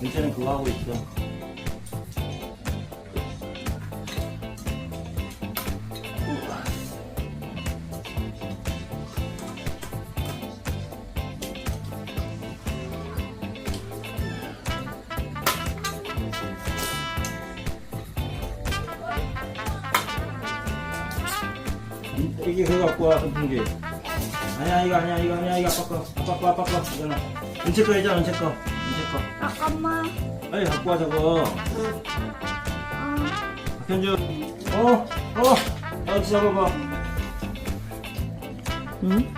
민채는 그거 하고 있어. 이- 이게 그거 갖고 와 선풍기. 아니야 이거 아니야 이거 아니야 이거 아빠 거 아빠 거 아빠 거. 이거는 은채 거 있잖아 은채 거 거 잠깐만. 빨리 갖고 와 저거 아, 박현주 어어 어디 잡아봐 응? 응.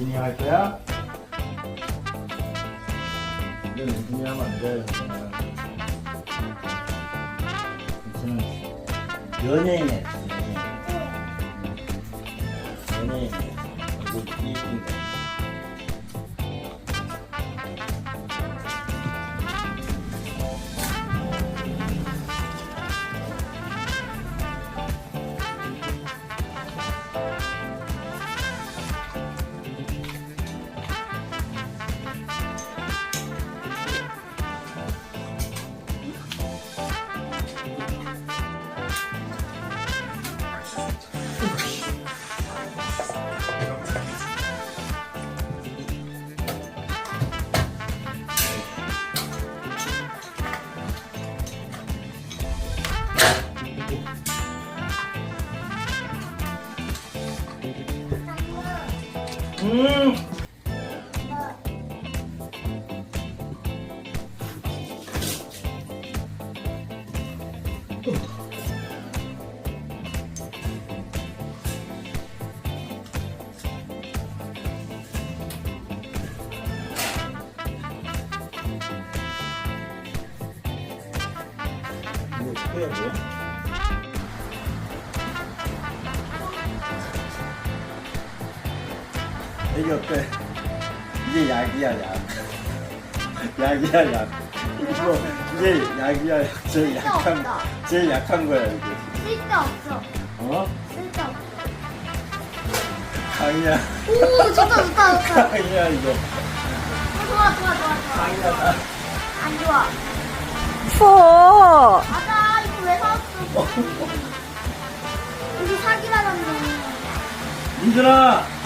민진이 할 거야? 이제 민진이 하면 안 돼. 민진은 연예인이야. 연예인. 연예인. 얼굴 이쁜데. 음. 이거 어떻게 해야 돼? 애기 어때? 이게 약이야 약 약이야 약 이거 이게 약이야 약. 제일 약한 쓸데없다. 제일 약한 거야 이게 쓸데없어. 어? 쓸데없어. 강이야 오, 좋다, 좋다, 좋다. 강이야 이거 좋아, 좋아, 좋아, 좋아. 강이야 안 좋아. 무서워. 맞아, 이거 왜 사왔어? 여기 사기라던데. 민준아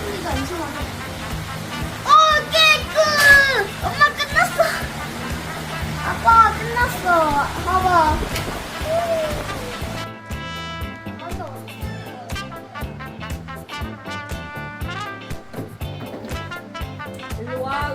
소리가 이상하다. 어, 깨끗! 엄마 끝났어. 아빠 끝났어. 봐봐. 일로 와,